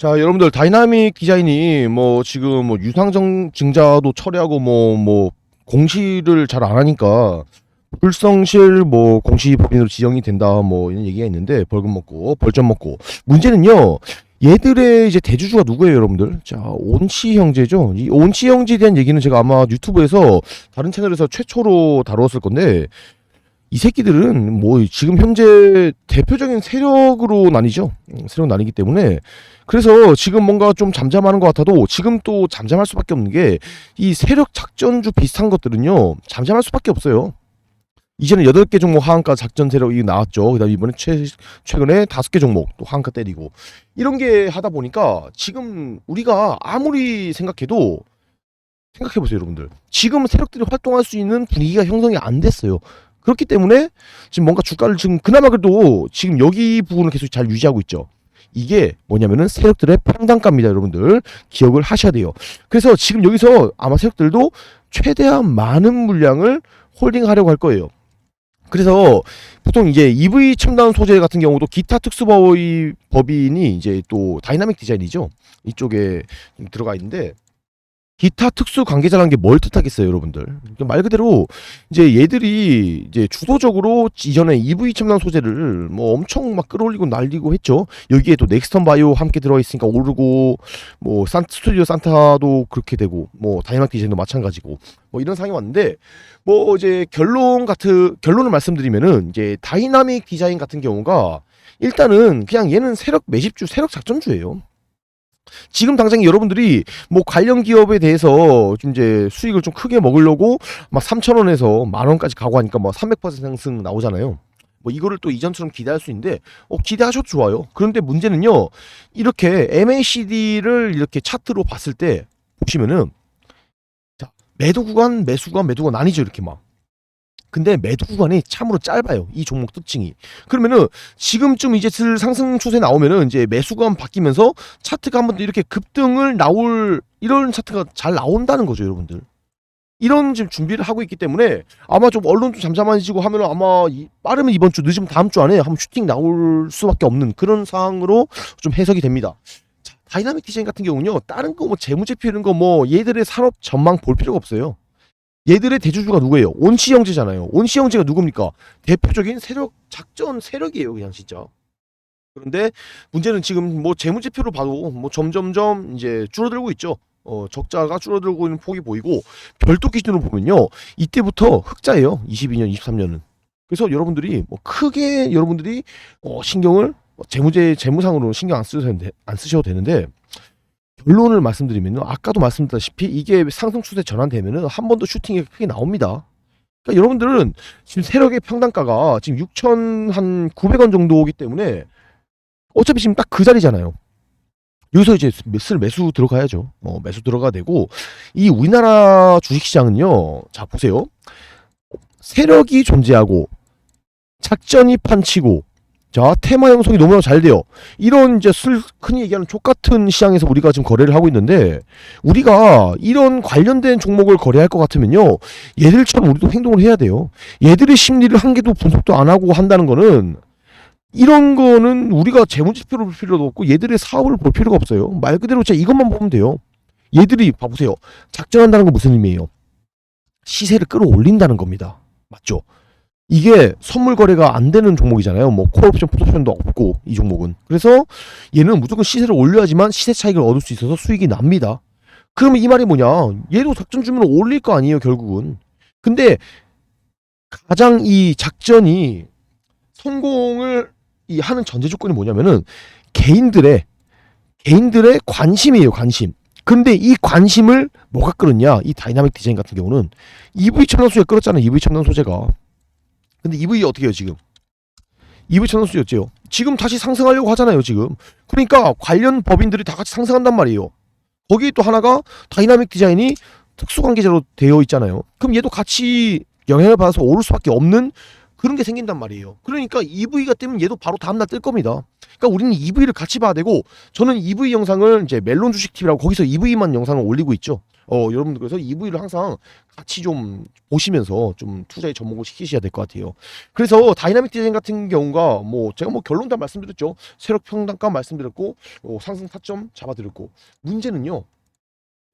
자, 여러분들 다이나믹 디자인이 뭐 지금 뭐 유상증 증자도 처리하고 뭐뭐 공시를 잘 안 하니까 불성실 뭐 공시 법인으로 지정이 된다 뭐 이런 얘기가 있는데 벌금 먹고 벌점 먹고 문제는요. 얘들의 이제 대주주가 누구예요, 여러분들? 자, 온치 형제죠. 이 온치 형제에 대한 얘기는 제가 아마 유튜브에서 다른 채널에서 최초로 다루었을 건데 이 새끼들은 뭐 지금 현재 대표적인 세력으로 나뉘죠. 음, 세력 나뉘기 때문에 그래서 지금 뭔가 좀 잠잠하는 것 같아도 지금 또 잠잠할 수밖에 없는 게 이 세력 작전주 비슷한 것들은요 잠잠할 수밖에 없어요. 이제는 8개 종목 하한가 작전 세력이 나왔죠. 그다음에 이번에 최, 최근에 5개 종목 또 하한가 때리고 이런 게 하다 보니까 지금 우리가 아무리 생각해도 생각해 보세요, 여러분들. 지금 세력들이 활동할 수 있는 분위기가 형성이 안 됐어요. 그렇기 때문에 지금 뭔가 주가를 지금 그나마 그래도 지금 여기 부분을 계속 잘 유지하고 있죠. 이게 뭐냐면은 세력들의 평단가입니다, 여러분들. 기억을 하셔야 돼요. 그래서 지금 여기서 아마 세력들도 최대한 많은 물량을 홀딩하려고 할 거예요. 그래서 보통 이제 EV 첨단 소재 같은 경우도 기타 특수법의 법인이 이제 또 다이나믹 디자인이죠. 이쪽에 들어가 있는데 기타 특수 관계자라는 게 뭘 뜻하겠어요, 여러분들? 그러니까 말 그대로 이제 얘들이 이제 주도적으로 이전에 EV 첨단 소재를 뭐 엄청 막 끌어올리고 날리고 했죠. 여기에 또 넥스턴 바이오 함께 들어가 있으니까 오르고 뭐 산, 스튜디오 산타도 그렇게 되고 뭐 다이나믹 디자인도 마찬가지고 뭐 이런 상황이 왔는데 뭐 이제 결론 같은 결론을 말씀드리면은 이제 다이나믹 디자인 같은 경우가 일단은 그냥 얘는 세력 매집주, 세력 작전주예요. 지금 당장 여러분들이 뭐 관련 기업에 대해서 좀 이제 수익을 좀 크게 먹으려고 막 3천 원에서 만 원까지 가고 하니까 뭐 300% 상승 나오잖아요. 뭐 이거를 또 이전처럼 기대할 수 있는데 어 기대하셔도 좋아요. 그런데 문제는요. 이렇게 MACD를 이렇게 차트로 봤을 때 보시면은 자, 매도 구간, 매수 구간, 매도 구간 아니죠, 이렇게 막. 근데 매도 구간이 참으로 짧아요. 이 종목 특징이. 그러면은 지금쯤 이제 슬 상승 추세 나오면은 이제 매수 구간 바뀌면서 차트가 한번 이렇게 급등을 나올 이런 차트가 잘 나온다는 거죠, 여러분들. 이런 지금 준비를 하고 있기 때문에 아마 좀 언론도 잠잠해지고 하면 아마 이- 빠르면 이번 주 늦으면 다음 주 안에 한번 슈팅 나올 수밖에 없는 그런 상황으로 좀 해석이 됩니다. 자, 다이나믹 디자인 같은 경우는요, 다른 거 뭐 재무제표 이런 거 뭐 얘들의 산업 전망 볼 필요가 없어요. 얘들의 대주주가 누구예요? 온시 형제잖아요. 온시 형제가 누굽니까? 대표적인 세력 작전 세력이에요, 그냥 진짜. 그런데 문제는 지금 뭐 재무제표로 봐도 뭐 점점점 이제 줄어들고 있죠. 어, 적자가 줄어들고 있는 폭이 보이고 별도 기준으로 보면요. 이때부터 흑자예요. 22년, 23년은. 그래서 여러분들이 뭐 크게 여러분들이 어, 신경을 어, 재무제 재무상으로 신경 안 쓰셔도 되는데 안 쓰셔도 되는데 결론을 말씀드리면요. 아까도 말씀드렸다시피 이게 상승 추세 전환되면은 한 번 더 슈팅이 크게 나옵니다. 그러니까 여러분들은 지금 세력의 평단가가 지금 6천 한 900원 정도이기 때문에 어차피 지금 딱 그 자리잖아요. 여기서 이제 슬 매수 들어가야죠. 어, 매수 들어가 되고 이 우리나라 주식시장은요. 자 보세요. 세력이 존재하고 작전이 판치고 자 테마 형성이 너무나 잘 돼요. 이런 이제 슬 흔히 얘기하는 족 같은 시장에서 우리가 지금 거래를 하고 있는데 우리가 이런 관련된 종목을 거래할 것 같으면요 얘들처럼 우리도 행동을 해야 돼요. 얘들의 심리를 한 개도 분석도 안 하고 한다는 거는 이런 거는 우리가 재무지표를 볼 필요도 없고 얘들의 사업을 볼 필요가 없어요. 말 그대로 진짜 이것만 보면 돼요. 얘들이 봐보세요. 작전한다는 건 무슨 의미예요? 시세를 끌어올린다는 겁니다. 맞죠? 이게 선물 거래가 안 되는 종목이잖아요. 뭐 콜옵션, 풋옵션도 없고 이 종목은. 그래서 얘는 무조건 시세를 올려야지만 시세 차익을 얻을 수 있어서 수익이 납니다. 그러면 이 말이 뭐냐? 얘도 작전 주면 올릴 거 아니에요, 결국은. 근데 가장 이 작전이 성공을 이 하는 전제 조건이 뭐냐면은 개인들의 개인들의 관심이에요, 관심. 근데 이 관심을 뭐가 끌었냐? 이 다이나믹 디자인 같은 경우는 EV 첨단 소재 끌었잖아요. EV 첨단 소재가. 근데 EV 어떻게 해요, 지금? EV 소재였죠. 지금 다시 상승하려고 하잖아요, 지금. 그러니까 관련 법인들이 다 같이 상승한단 말이에요. 거기 또 하나가 다이나믹 디자인이 특수관계자로 되어 있잖아요. 그럼 얘도 같이 영향을 받아서 오를 수밖에 없는 그런 게 생긴단 말이에요. 그러니까 EV가 뜨면 얘도 바로 다음날 뜰 겁니다. 그러니까 우리는 EV를 같이 봐야 되고 저는 EV 영상을 이제 멜론 주식 TV라고 거기서 EV만 영상을 올리고 있죠. 어 여러분들 그래서 EV를 항상 같이 좀 보시면서 좀 투자에 접목을 시키셔야 될 것 같아요. 그래서 다이나믹 디자인 같은 경우가 뭐 제가 뭐 결론 다 말씀드렸죠. 세력 평단가 말씀드렸고 어, 상승 타점 잡아드렸고 문제는요.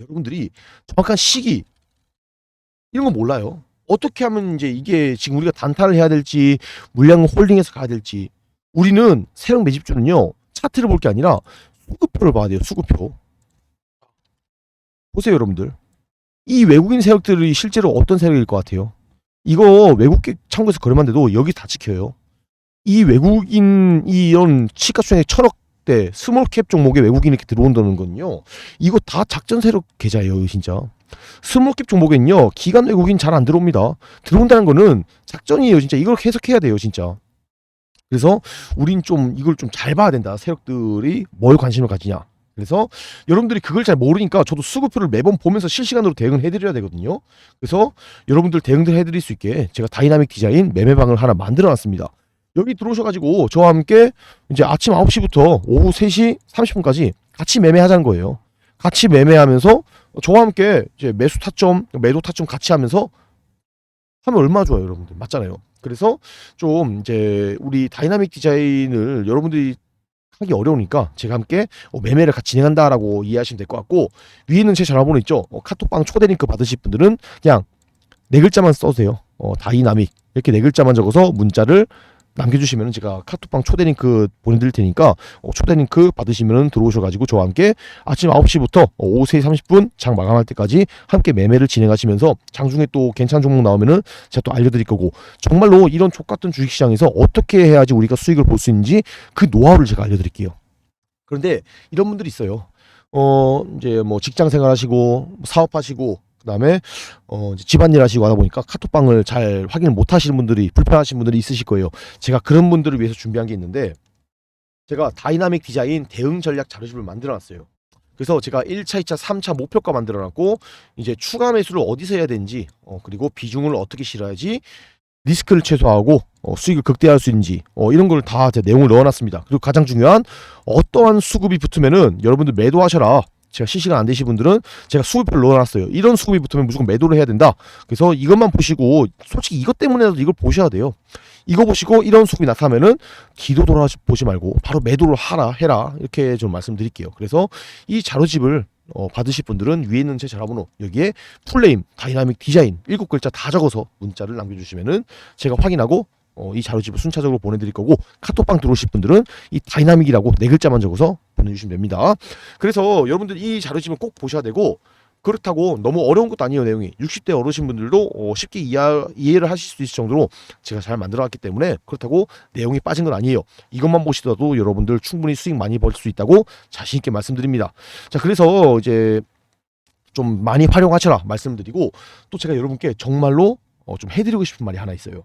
여러분들이 정확한 시기 이런 거 몰라요. 어떻게 하면 이제 이게 지금 우리가 단타를 해야 될지 물량 홀딩해서 가야 될지 우리는 세력 매집주는요 차트를 볼 게 아니라 수급표를 봐야 돼요 수급표 보세요 여러분들. 이 외국인 세력들이 실제로 어떤 세력일 것 같아요? 이거 외국 창구에서 거래만돼도 여기 다 지켜요. 이 외국인 이 이런 시가총액 천억대 스몰캡 종목에 외국인이 이렇게 들어온다는 건요. 이거 다 작전 세력 계좌예요 진짜. 스몰캡 종목엔요 기관 외국인 잘 안 들어옵니다. 들어온다는 거는 작전이에요 진짜. 이걸 해석해야 돼요 진짜. 그래서 우린 좀 이걸 좀 잘 봐야 된다. 세력들이 뭘 관심을 가지냐 그래서 여러분들이 그걸 잘 모르니까 저도 수급표를 매번 보면서 실시간으로 대응을 해드려야 되거든요 그래서 여러분들 대응들 해드릴 수 있게 제가 다이나믹 디자인 매매방을 하나 만들어 놨습니다 여기 들어오셔가지고 저와 함께 이제 아침 9시부터 오후 3시 30분까지 같이 매매하자는 거예요 같이 매매하면서 저와 함께 이제 매수 타점, 매도 타점 같이 하면서 하면 얼마나 좋아요, 여러분들. 맞잖아요. 그래서 좀 이제 우리 다이나믹 디자인을 여러분들이 하기 어려우니까 제가 함께 어, 매매를 같이 진행한다라고 이해하시면 될 것 같고 위에 있는 제 전화번호 있죠. 어, 카톡방 초대 링크 받으실 분들은 그냥 네 글자만 써주세요. 어, 다이나믹 이렇게 네 글자만 적어서 문자를 남겨주시면 제가 카톡방 초대 링크 보내드릴 테니까 어, 초대 링크 받으시면 들어오셔가지고 저와 함께 아침 9시부터 오후 3시 30분 장 마감할 때까지 함께 매매를 진행하시면서 장중에 또 괜찮은 종목 나오면은 제가 또 알려드릴 거고 정말로 이런 족같은 주식시장에서 어떻게 해야지 우리가 수익을 볼 수 있는지 그 노하우를 제가 알려드릴게요. 그런데 이런 분들이 있어요. 어 이제 뭐 직장 생활하시고 사업하시고 그다음에 어 집안일 하시고 하다 보니까 카톡방을 잘 확인을 못 하시는 분들이 불편하신 분들이 있으실 거예요. 제가 그런 분들을 위해서 준비한 게 있는데 제가 다이나믹 디자인 대응 전략 자료집을 만들어 놨어요. 그래서 제가 1차, 2차, 3차 목표가 만들어 놨고 이제 추가 매수를 어디서 해야 되는지 어 그리고 비중을 어떻게 실어야지 리스크를 최소화하고 어, 수익을 극대화할 수 있는지 어, 이런 걸 다 제 내용을 넣어놨습니다. 그리고 가장 중요한 어떠한 수급이 붙으면은 여러분들 매도하셔라. 제가 실시간 안 되신 분들은 제가 수급표를 넣어놨어요. 이런 수급이 붙으면 무조건 매도를 해야 된다. 그래서 이것만 보시고 솔직히 이것 때문에라도 이걸 보셔야 돼요. 이거 보시고 이런 수급이 나타나면은 기도 돌아보지 말고 바로 매도를 하라 해라 이렇게 좀 말씀드릴게요. 그래서 이 자료집을 어, 받으실 분들은 위에 있는 제 전화번호 여기에 풀네임 다이나믹 디자인 일곱 글자 다 적어서 문자를 남겨주시면은 제가 확인하고 어, 이 자료집을 순차적으로 보내드릴 거고 카톡방 들어오실 분들은 이 다이나믹이라고 네 글자만 적어서 보내주시면 됩니다. 그래서 여러분들 이 자료집은 꼭 보셔야 되고 그렇다고 너무 어려운 것도 아니에요 내용이. 60대 어르신분들도 어, 쉽게 이해, 이해를 하실 수 있을 정도로 제가 잘 만들어놨기 때문에 그렇다고 내용이 빠진 건 아니에요. 이것만 보시더라도 여러분들 충분히 수익 많이 벌 수 있다고 자신 있게 말씀드립니다. 자 그래서 이제 좀 많이 활용하셔라 말씀드리고 또 제가 여러분께 정말로 어, 좀 해드리고 싶은 말이 하나 있어요